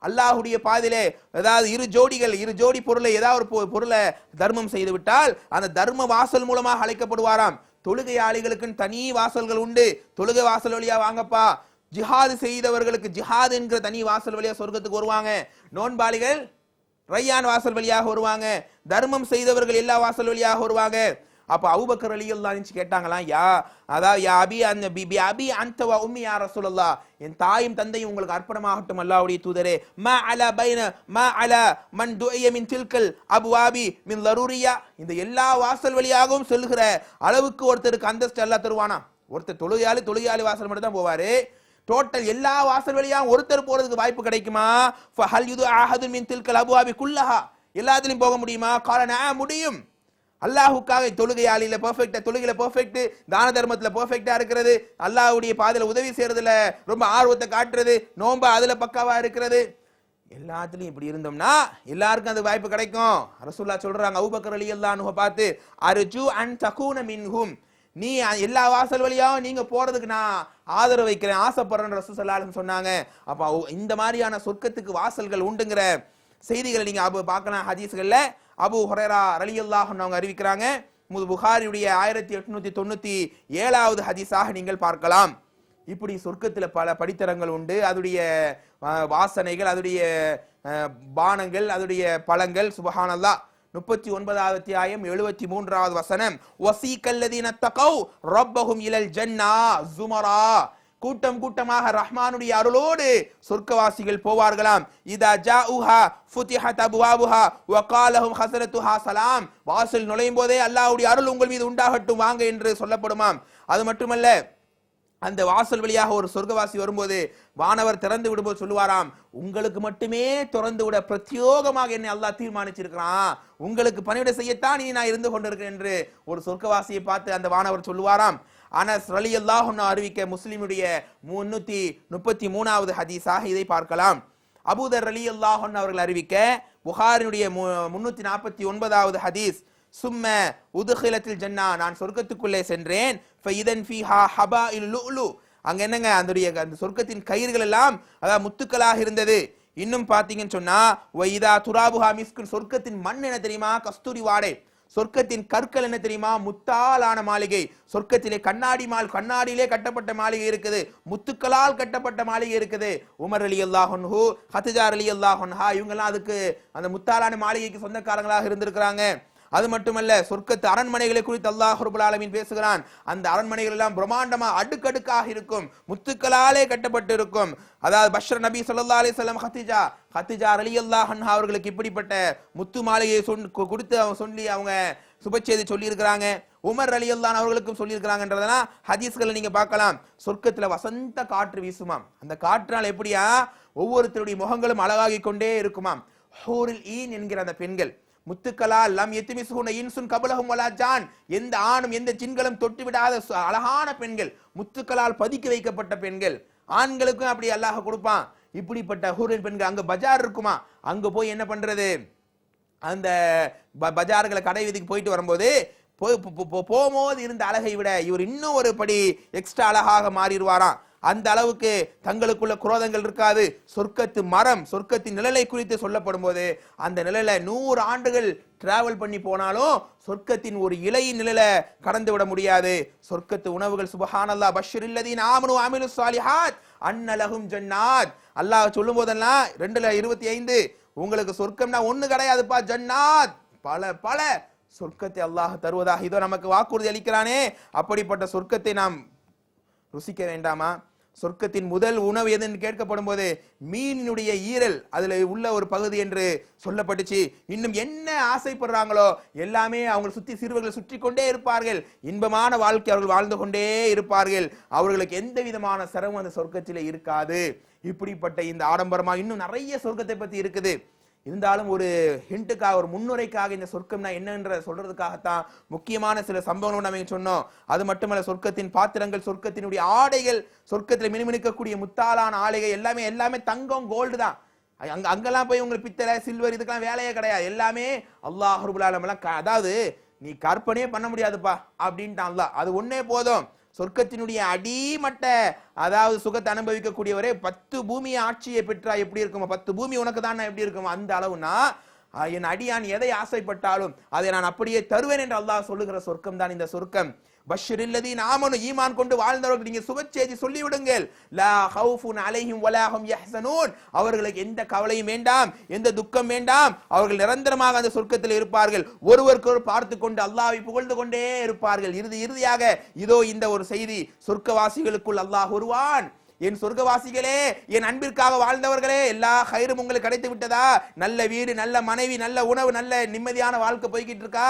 அல்லாஹுடைய பாதிலே அதாவது இரு ஜோடிகள் இரு ஜோடி பொருளை ஏதாவது ஒரு பொருளை தர்மம் செய்து விட்டால் அந்த தர்ம வாசல் மூலமாக அழைக்கப்படுவாராம். தொழுகையாளிகளுக்குன்னு தனி வாசல்கள் உண்டு. தொழுகை வாசல் வழியா வாங்கப்பா. ஜிஹாது செய்தவர்களுக்கு ஜிஹாது என்கிற தனி வாசல் வழியா சொர்க்கத்துக்கு வருவாங்க. நோன்பாளிகள் ரையான் வாசல் வழியாக வருவாங்க. தர்மம் செய்தவர்கள் எல்லா வாசல் வழியாக வருவாங்க. அப்ப அலி அல்லா அன்ஹு கேட்டாங்களாம் யா அதாவது யா அபி அந்த பிபி அபி அந்தவா உம்மி யா ரசூலல்லாஹ் என் தாயும் தந்தையும் உங்களுக்கு அர்ப்பணமாகட்டும் அல்லாவுடைய தூதரே. ம அல பைன ம அல மன் துய மின் தில்கல் அப்வாபி மின் லரூரியா. இந்த எல்லா வாசல் வழியாகவும் செல்கிற அளவுக்கு ஒருத்தருக்கு அந்தஸ்து எல்லாம் தருவானா? ஒருத்தர் தொழுகையாளி தொழுகையாளி வாசல் மட்டும் தான் போவாரு. டோட்டல் எல்லா வாசல் வழியாக ஒருத்தர் போறதுக்கு வாய்ப்பு கிடைக்குமா? ஃபஹல் யுது அஹது மின் தில்கல் அபுவாபி குல்லஹா. எல்லாத்துலையும் போக முடியுமா? கால முடியும். அல்லாஹுக்காக தொழுகையாளில பர்ஃபெக்டாக தொழுகையில் பர்ஃபெக்ட்டு தான தர்மத்தில் பர்ஃபெக்டாக இருக்கிறது. அல்லாஹுடைய பாதையில் உதவி செய்கிறதுல ரொம்ப ஆர்வத்தை காட்டுறது நோன்பு அதில் பக்காவாக இருக்கிறது. எல்லாத்துலேயும் இப்படி இருந்தோம்னா எல்லாருக்கும் அந்த வாய்ப்பு கிடைக்கும். ரசூல்லா சொல்றாங்க அபூபக்கர் ரலியல்லாஹு பார்த்து அருஜு அன் சகூன மின்ஹும். நீ எல்லா வாசல் வழியாகவும் நீங்கள் போகிறதுக்கு நான் ஆதரவு வைக்கிறேன் ஆசைப்படுறேன்னு ரசூ சொல்லாலும் சொன்னாங்க. அப்போ இந்த மாதிரியான சொர்க்கத்துக்கு வாசல்கள் உண்டுங்கிற செய்திகளை நீங்கள் பார்க்கலாம் ஹதீஸ்களில். அபு ஹுரைரா ரலியல்லாஹு அவங்க அறிவிக்கிறாங்க. முது புகாரியுடைய ஆயிரத்தி எட்நூத்தி தொண்ணூத்தி ஏழாவது ஹதீஸாக நீங்கள் பார்க்கலாம். இப்படி சொர்க்கத்தில் பல படித்தரங்கள் உண்டு. அதுடைய வாசனைகள் அதுடைய பானங்கள் அதுடைய பழங்கள் சுபஹானல்லா. முப்பத்தி ஒன்பதாவது அத்தியாயம் எழுபத்தி மூன்றாவது வசனம். வசீகல்லதீன தகவ் ரொப்பகும் இலல் ஜன்னா ஜுமரா கூட்டம் கூட்டமாக ரஹ்மானுடைய அருளோடு சொர்க்கவாசிகள் போவார்களாம். இதா ஜா உஹா ஃபுதிஹத் அபுவாபுஹா வகாலஹும் ஹசரத்துஹா சலாம். வாசல் நுழையும் போதே அல்லாஹ்வுடைய அருள் உங்கள் மீது உண்டாகட்டும் வாங்க என்று சொல்லப்படுமாம். அது மட்டுமல்ல அந்த வாசல் வழியாக ஒரு சொர்க்கவாசி வரும்போது வானவர் திறந்து விடும்போது சொல்லுவாராம் உங்களுக்கு மட்டுமே திறந்து விட பிரத்யோகமாக என்னை அல்லாஹ் தீர்மானிச்சிருக்கிறான். உங்களுக்கு பணிவிட செய்யத்தான் நீ நான் இருந்து கொண்டிருக்கிறேன் என்று ஒரு சொர்க்கவாசியை பார்த்து அந்த வானவர் சொல்லுவாராம். அனஸ் ரலி அல்லாஹ் அறிவிக்க முஸ்லிமுடைய முன்னூத்தி முப்பத்தி மூணாவது ஹதீஸாக இதை பார்க்கலாம். அபூதர் ரலி அல்லாஹ் அவர்கள் அறிவிக்க புகாரினுடைய மு- முன்னூத்தி நாற்பத்தி ஒன்பதாவது ஹதீஸ் சும்ம உதுகிலத்தில் ஜன்னா நான் சொர்க்கத்துக்குள்ளே சென்றேன். ஃபைதன் ஃபீஹா ஹபா இல் லுலு. அங்க என்னங்க? அதனுடைய அந்த சொர்க்கத்தின் கயிறுகள் எல்லாம் அதாவது முத்துக்களாக இருந்தது. இன்னும் பாத்தீங்கன்னு சொன்னா வைதா துராபுஹா மிஸ்குன் சொர்க்கத்தின் மண் என்ன தெரியுமா? கஸ்தூரி வாடை. சொர்க்கத்தின் கற்கள் என்ன தெரியுமா? முத்தாலான மாளிகை. சொர்க்கத்திலே கண்ணாடி மால் கண்ணாடியிலே கட்டப்பட்ட மாளிகை இருக்குது. முத்துக்களால் கட்டப்பட்ட மாளிகை இருக்குது. உமர் அலி அல்லாஹன்ஹு ஹத்துஜார் அலி அல்லாஹன்ஹா இவங்கெல்லாம் அதுக்கு அந்த முத்தாலான மாளிகைக்கு சொந்தக்காரங்களாக இருந்திருக்கிறாங்க. அது மட்டுமல்ல சொர்க்கத்து அரண்மனைகளை குறித்து அல்லாஹ் ரபுல் ஆலமீன் பேசுகிறான். அந்த அரண்மனைகள் எல்லாம் பிரம்மாண்டமா அடுக்கடுக்காக இருக்கும். முத்துக்களாலே கட்டப்பட்டு இருக்கும் அதாவது பஷ்ர நபி சொல்லா அலி சொல்லம் ஹத்திஜா ஹத்திஜா ரலியல்லாஹு அன்ஹா அவர்களுக்கு இப்படிப்பட்ட முத்து மாலையை சொன் கொடுத்து அவங்க சொல்லி அவங்க சுபச்செய்தி சொல்லியிருக்கிறாங்க. உமர் அலி அல்லான் அவர்களுக்கும் சொல்லியிருக்கிறாங்கன்றதெல்லாம் ஹதீஸ்களை நீங்க பார்க்கலாம். சொர்க்கத்தில் வசந்த காற்று வீசுமாம். அந்த காற்றினால் எப்படியா? ஒவ்வொருத்தருடைய முகங்களும் அழகாகி கொண்டே இருக்குமாம். ஹூரில் ஈன் என்கிற அந்த பெண்கள். முத்துக்களால் லம் எத்துமிசுகுன இன்சுன் கபலகும் வலா ஜான். எந்த ஆணும் எந்த ஜின்களும் தொட்டு விடாத சு- அழகான பெண்கள். முத்துக்களால் பதுக்கி வைக்கப்பட்ட பெண்கள். ஆண்களுக்கும் அப்படி அல்லாஹ் கொடுப்பான். இப்படிப்பட்ட ஹூரின் பெண்கள் அங்கே பஜார் இருக்குமா? அங்கே போய் என்ன பண்ணுறது அந்த ப- பஜார்களை கடை வீதிக்கு போயிட்டு வரும்போது போகும்போது இருந்த அழகை விட இவர் இன்னும் ஒரு படி எக்ஸ்ட்ரா அழகாக மாறிடுவாராம். அந்த அளவுக்கு தங்களுக்குள்ள குரோதங்கள் இருக்காது. சொர்க்கத்து மரம் சொர்க்கத்தின் நிழலை குறித்து சொல்லப்படும் போது அந்த நிழலை நூறு ஆண்டுகள் டிராவல் பண்ணி போனாலும் சொர்க்கத்தின் ஒரு இலையின் நிழலை கடந்து விட முடியாது. சொர்க்கத்து உணவுகள் சுபஹானல்லா பஷர் இல்லதீன் ஆமனு அமிலு சாலிஹாத் அன்னலகும் ஜன்னாத். அல்லாஹ் சொல்லும் போதெல்லாம் ரெண்டுல இருபத்தி ஐந்து உங்களுக்கு சொர்க்கம்னா ஒண்ணு கிடையாதுப்பா ஜன்னாத். பல பல சொர்க்கத்தை அல்லாஹ் தருவதாக இதோ நமக்கு வாக்குறுதி அளிக்கிறானே. அப்படிப்பட்ட சொர்க்கத்தை நாம் ருசிக்க வேண்டாமா? சொர்க்கத்தின் முதல் உணவு எதுன்னு கேட்கப்படும் போது மீனினுடைய ஈரல் அதுல உள்ள ஒரு பகுதி என்று சொல்லப்பட்டுச்சு. இன்னும் என்ன ஆசைப்படுறாங்களோ எல்லாமே அவங்க சுத்தி சிறுவர்கள் சுற்றி கொண்டே இருப்பார்கள். இன்பமான வாழ்க்கை அவர்கள் வாழ்ந்து கொண்டே இருப்பார்கள். அவர்களுக்கு எந்த விதமான சிரமம் அந்த சொர்க்கத்தில் இருக்காது. இப்படிப்பட்ட இந்த ஆடம்பரமா இன்னும் நிறைய சொர்க்கத்தை பத்தி இருக்குது. இருந்தாலும் ஒரு ஹிண்ட்டுக்காக ஒரு முன்னுரைக்காக இந்த சொர்க்கம்னா என்னன்ற சொல்றதுக்காகத்தான் முக்கியமான சில சம்பவங்களும் நம்ம சொன்னோம். அது மட்டுமல்ல சொர்க்கத்தின் பாத்திரங்கள் சொர்க்கத்தினுடைய ஆடைகள் சொர்க்கத்தில் மினுமினுக்கக்கூடிய முத்தாலான ஆடைகள் எல்லாமே எல்லாமே தங்கம் கோல்டு தான். அங்க அங்கெல்லாம் போய் உங்களுக்கு பித்தளை சில்வர் இதுக்கெல்லாம் வேலையே கிடையாது. எல்லாமே அல்லாஹ் ரபுல் அதாவது நீ கற்பனையே பண்ண முடியாதுப்பா அப்படின்ட்டான் அல்லாஹ். அது ஒன்னே போதும். சொர்க்கத்தினுடைய அடிமட்ட அதாவது சுகத்தை அனுபவிக்கக்கூடியவரே பத்து பூமியை ஆட்சியை பெற்றா எப்படி இருக்குமா? பத்து பூமி உனக்கு தான் எப்படி இருக்குமா? அந்த அளவுனா என் அடியான் எதை ஆசைப்பட்டாலும் அதை நான் அப்படியே தருவேன் என்று அல்லாஹ் சொல்லுகிற சொர்க்கம் தான் இந்த சொர்க்கம். பஷர் இல்லதீன் ஆமனு ஈமான் கொண்டு வாழ்ந்தவர்கள் நீங்க சுபச்செய்தி சொல்லிவிடுங்கள். லா ஹவுஃபுன் அலைஹிம் வலாஹும் யஹ்சனூன். அவர்களுக்கு எந்த கவலையும் வேண்டாம் எந்த துக்கம் வேண்டாம். அவர்கள் நிரந்தரமாக அந்த சொர்க்கத்தில் இருப்பார்கள். ஒருவருக்கொரு பார்த்து கொண்டு அல்லாஹ்வை புகழ்ந்து கொண்டே இருப்பார்கள். இறுதி இறுதியாக இதோ இந்த ஒரு செய்தி சொர்க்கவாசிகளுக்குள் அல்லாஹ் வருவான் என் சொர்க்கவாசிகளே என் அன்பிற்காக வாழ்ந்தவர்களே எல்லா ஹைரும் உங்களுக்கு கிடைத்து விட்டதா நல்ல வீடு நல்ல மனைவி நல்ல உணவு நல்ல நிம்மதியான வாழ்க்கை போய்கிட்டு இருக்கா?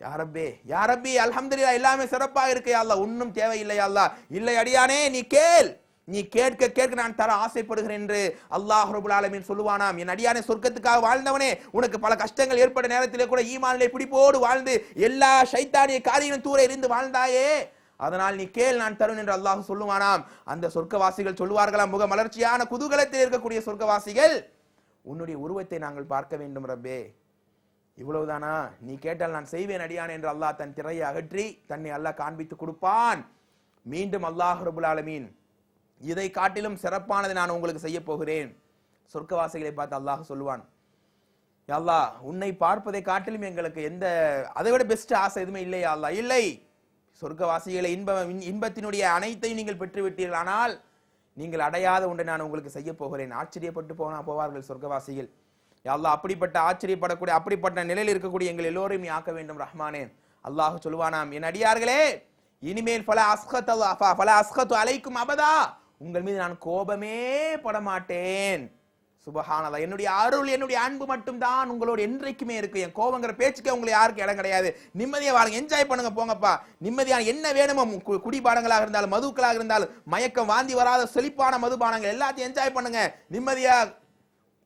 யாரப்பே யாரப்பி அல்ஹம்துலில்லா எல்லாமே சிறப்பாக இருக்கு யா ஒன்றும் தேவையில்லையா அல்லா இல்லை அடியானே நீ கேள். நீ கேட்க கேட்க நான் தர ஆசைப்படுகிறேன் என்று அல்லாஹ் ரபுல் ஆலமின் சொல்லுவானாம். என் அடியானே சொர்க்கத்துக்காக வாழ்ந்தவனே உனக்கு பல கஷ்டங்கள் ஏற்பட்ட நேரத்திலே கூட ஈமானிலே பிடிப்போடு வாழ்ந்து எல்லா சைத்தானிய காரியங்களும் தூர இருந்து வாழ்ந்தாயே. அதனால் நீ கேள் நான் தருவேன் என்று அல்லாஹ் சொல்லுவானாம். அந்த சொர்க்கவாசிகள் சொல்லுவார்களாம். முக மலர்ச்சியான குதூகலத்தில் இருக்கக்கூடிய சொர்க்கவாசிகள் உன்னுடைய உருவத்தை நாங்கள் பார்க்க வேண்டும் ரப்பே. இவ்வளவுதானா? நீ கேட்டால் நான் செய்வேன் அடியான் என்று அல்லாஹ் தன் திரையை அகற்றி தன்னை அல்லாஹ் காண்பித்து கொடுப்பான். மீண்டும் அல்லாஹ் ரபுல் ஆலமீன் இதை காட்டிலும் சிறப்பானதை நான் உங்களுக்கு செய்ய போகிறேன். சொர்க்கவாசிகளை பார்த்து அல்லாஹ் சொல்லுவான் அல்லாஹ் உன்னை பார்ப்பதை காட்டிலும் எங்களுக்கு எந்த அதை விட பெஸ்ட் ஆசை எதுவுமே இல்லையா அல்லாஹ்? இல்லை. சொர்க்கவாசிகளை இன்ப இன்பத்தினுடைய அனைத்தையும் நீங்கள் பெற்றுவிட்டீர்கள். ஆனால் நீங்கள் அடையாத ஒன்றை நான் உங்களுக்கு செய்ய போகிறேன். ஆச்சரியப்பட்டு போனா போவார்கள் சொர்க்கவாசிகள். யா அல்லாஹ் அப்படிப்பட்ட ஆச்சரியப்படக்கூடிய அப்படிப்பட்ட நிலையில் இருக்கக்கூடிய எங்கள் எல்லோரையும் நீ ஆக்க வேண்டும் ரஹ்மானே. அல்லாஹ் சொல்லுவானாம் என் அடியார்களே இனிமேல் பல அஸ்கத் பல அஸ்கத்து அலைக்கும் அபதா. உங்கள் மீது நான் கோபமே பட மாட்டேன் சுபஹானதா என்னுடைய அருள் என்னுடைய அன்பு மட்டும்தான் உங்களோட என்றைக்குமே இருக்கு. என் கோபங்கிற பேச்சுக்கே உங்களுக்கு யாருக்கும் இடம் கிடையாது. நிம்மதியாக வாழுங்க என்ஜாய் பண்ணுங்க போங்கப்பா. நிம்மதியான என்ன வேணுமோ கு- குடிபானங்களாக இருந்தாலும் மதுக்களாக இருந்தாலும் மயக்கம் வாந்தி வராத செழிப்பான மதுபானங்கள் எல்லாத்தையும் என்ஜாய் பண்ணுங்க. நிம்மதியாக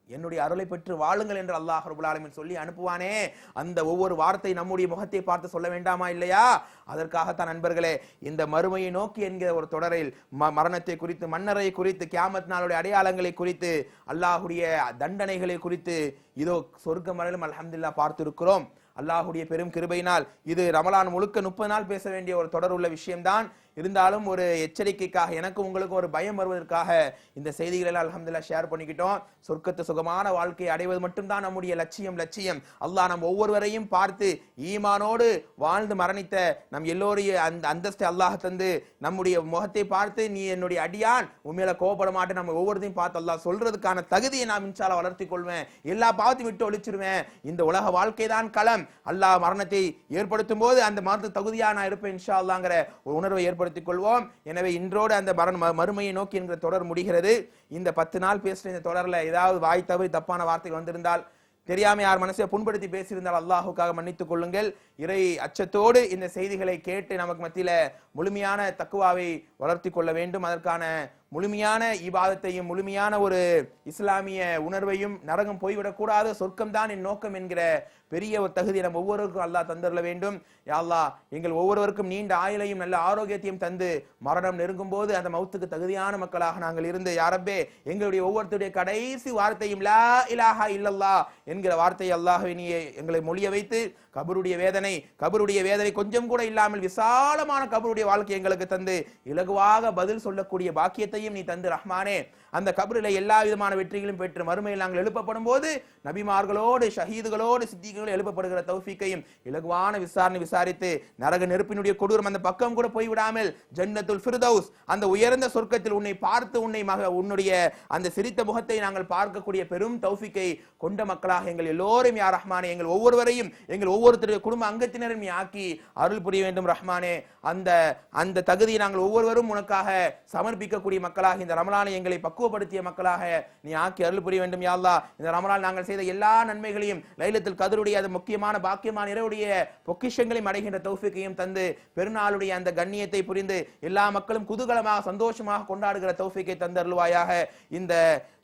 என்னுடைய அருளை பெற்று வாழுங்கள் என்று அல்லாஹ் ரபுல் ஆலமீன் சொல்லி அனுப்புவானே. அந்த ஒவ்வொரு வார்த்தை நம்முடைய முகத்தை பார்த்து சொல்ல வேண்டாமா இல்லையா? அதற்காகத்தான் நண்பர்களே இந்த மறுமையை நோக்கி என்கிற ஒரு தொடரில் ம- மரணத்தை குறித்து மன்னரை குறித்து கியாமத் நாளுடைய அடையாளங்களை குறித்து அல்லாஹுடைய தண்டனைகளை குறித்து இதோ சொர்க்க மரலும் அலமதுல்லா பார்த்திருக்கிறோம். அல்லாஹுடைய பெரும் கிருபையினால் இது ரமலான் முழுக்க முப்பது நாள் பேச வேண்டிய ஒரு தொடர் உள்ள விஷயம்தான். இருந்தாலும் ஒரு எச்சரிக்கைக்காக எனக்கும் உங்களுக்கும் ஒரு பயம் வருவதற்காக இந்த செய்திகளை எல்லாம் ஷேர் பண்ணிக்கிட்டோம். சொர்க்கத்து சுகமான வாழ்க்கையை அடைவது மட்டும்தான் நம்முடைய லட்சியம் லட்சியம். அல்லாஹ் நம் ஒவ்வொருவரையும் பார்த்து ஈமானோடு வாழ்ந்து மரணித்த நம் எல்லோரையும் அந்த அந்தஸ்தை அல்லாஹ் தந்து நம்முடைய முகத்தை பார்த்து நீ என்னுடைய அடியான். உண்மையில கோபப்பட மாட்டேன். நம்ம ஒவ்வொருத்தையும் பார்த்து அல்லாஹ் சொல்றதுக்கான தகுதியை நான் மின்சால வளர்த்தி கொள்வேன். எல்லா பாவத்தையும் விட்டு ஒழிச்சிருவேன். இந்த உலக வாழ்க்கை தான் களம். அல்லாஹ் மரணத்தை ஏற்படுத்தும் போது அந்த மரணத்து தகுதியாக நான் இருப்பேன் இன்ஷா அல்லாங்கிற ஒரு உணர்வை ஏற்படுத்திக் கொள்வோம் எனவே இன்றோடு அந்த மரண ம- மறுமையை நோக்கி என்கிற தொடர் முடிகிறது. இந்த பத்து நாள் பேசுற இந்த தொடரில் ஏதாவது வாய் தவறி தப்பான வார்த்தைகள் வந்திருந்தால் தெரியாம யார் மனசை புண்படுத்தி பேசியிருந்தால் அல்லாஹுக்காக மன்னித்துக் கொள்ளுங்கள். இறை அச்சத்தோடு இந்த செய்திகளை கேட்டு நமக்கு மத்தியில முழுமையான தக்குவாவை வளர்த்தி கொள்ள வேண்டும். அதற்கான முழுமையான இபாதத்தையும் முழுமையான ஒரு இஸ்லாமிய உணர்வையும் நரகம் போய்விடக்கூடாது. சொர்க்கம் தான் என் நோக்கம் என்கிற பெரிய ஒரு தகுதி நம்ம ஒவ்வொருவருக்கும் அல்லாஹ் தந்தரல வேண்டும். யா அல்லாஹ் எங்கள் ஒவ்வொருவருக்கும் நீண்ட ஆயுளையும் நல்ல ஆரோக்கியத்தையும் தந்து மரணம் நெருங்கும் போது அந்த மௌத்துக்கு தகுதியான மக்களாக நாங்கள் இருந்து யாரப்பே எங்களுடைய ஒவ்வொருத்தருடைய கடைசி வார்த்தையும் லா இலாஹா இல்லல்லா என்கிற வார்த்தை அல்லாஹ் எங்களை மொழிய வைத்து கபருடைய வேதனை கபருடைய வேதனை கொஞ்சம் கூட இல்லாமல் விசாலமான கபருடைய வாழ்க்கை எங்களுக்கு தந்து இலகுவாக பதில் சொல்லக்கூடிய பாக்கியத்தையும் நீ தந்து ரஹ்மானே. அந்த கபரில் எல்லா விதமான வெற்றிகளும் பெற்று மறுமையில் நாங்கள் எழுப்பப்படும் போது நபிமார்களோடு ஷஹீதுகளோடு சித்திகளோடு எழுப்பப்படுகிற தௌஃபீக்கையும் இலகுவான விசாரணை விசாரித்து நரக நெருப்பினுடைய கொடூரம் அந்த பக்கம் கூட போய்விடாமல் ஜன்னத்துல் ஃபிர்தௌஸ் அந்த உயர்ந்த சொர்க்கத்தில் உன்னை பார்த்து உன்னை மக உன்னுடைய அந்த சிரித்த முகத்தை நாங்கள் பார்க்கக்கூடிய பெரும் தௌஃபிக்கை கொண்ட மக்களாக எங்கள் எல்லோரும் யார் ரஹ்மானே எங்கள் ஒவ்வொருவரையும் எங்கள் ஒவ்வொருத்தருடைய குடும்ப அங்கத்தினரும் ஆக்கி அருள் புரிய வேண்டும் ரஹ்மானே. அந்த அந்த தகுதியை நாங்கள் ஒவ்வொருவரும் உனக்காக சமர்ப்பிக்கக்கூடிய மக்களாக இந்த ரமலானை எங்களை பக்குவப்படுத்திய மக்களாக நீ ஆக்கி அருள் புரிய வேண்டும் யாழ்லா இந்த ரமலால் நாங்கள் செய்த எல்லா நன்மைகளையும் லைலத்தில் கதருடைய அது முக்கியமான பாக்கியமான இரவுடைய பொக்கிஷங்களையும் அடைகின்ற தௌஃபிக்கையும் தந்து பெருநாளுடைய அந்த கண்ணியத்தை புரிந்து எல்லா மக்களும் குதூகலமாக சந்தோஷமாக கொண்டாடுகிற தௌஃபிக்கை தந்து அருள்வாயாக. இந்த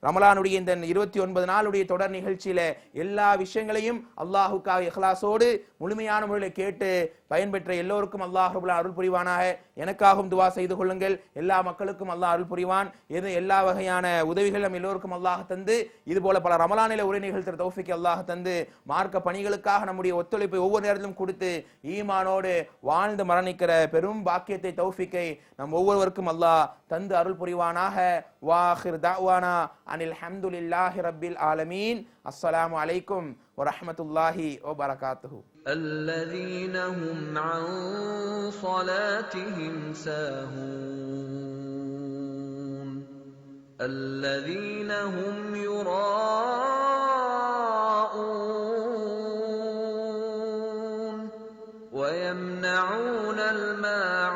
ரமலானுடைய இந்த இருபத்தி ஒன்பது நாளுடைய தொடர் நிகழ்ச்சியில எல்லா விஷயங்களையும் அல்லாஹுக்காக இஹ்லாசோடு முழுமையான முறையில் கேட்டு பயன்பெற்ற எல்லோருக்கும் அல்லாஹ் அருள் புரிவானாக. எனக்காகவும் துவா செய்து கொள்ளுங்கள். எல்லா மக்களுக்கும் அல்லாஹ் அருள் புரிவான். எது எல்லா வகையான உதவிகள் நம் எல்லோருக்கும் அல்லாஹ் தந்து. இது போல பல ரமலானில உரை நிகழ்த்துற தௌஃபிக்கு அல்லாஹ் தந்து. மார்க்க பணிகளுக்காக நம்முடைய ஒத்துழைப்பை ஒவ்வொரு நேரத்திலும் கொடுத்து ஈமானோடு வாழ்ந்து மரணிக்கிற பெரும் பாக்கியத்தை தௌஃபிக்கை நம் ஒவ்வொருவருக்கும் அல்லாஹ் தந்து அருள் புரிவானாக வாஹிர் தாவானா அனில் ஹம்துலில்லாஹி ரப்பில் ஆலமீன் அஸ்ஸலாமு அலைக்கும் வரஹ்மத்துல்லாஹி வபரகாத்துஹு الذين هم عن صلاتهم ساهون الذين هم يراءون ويمنعون الماء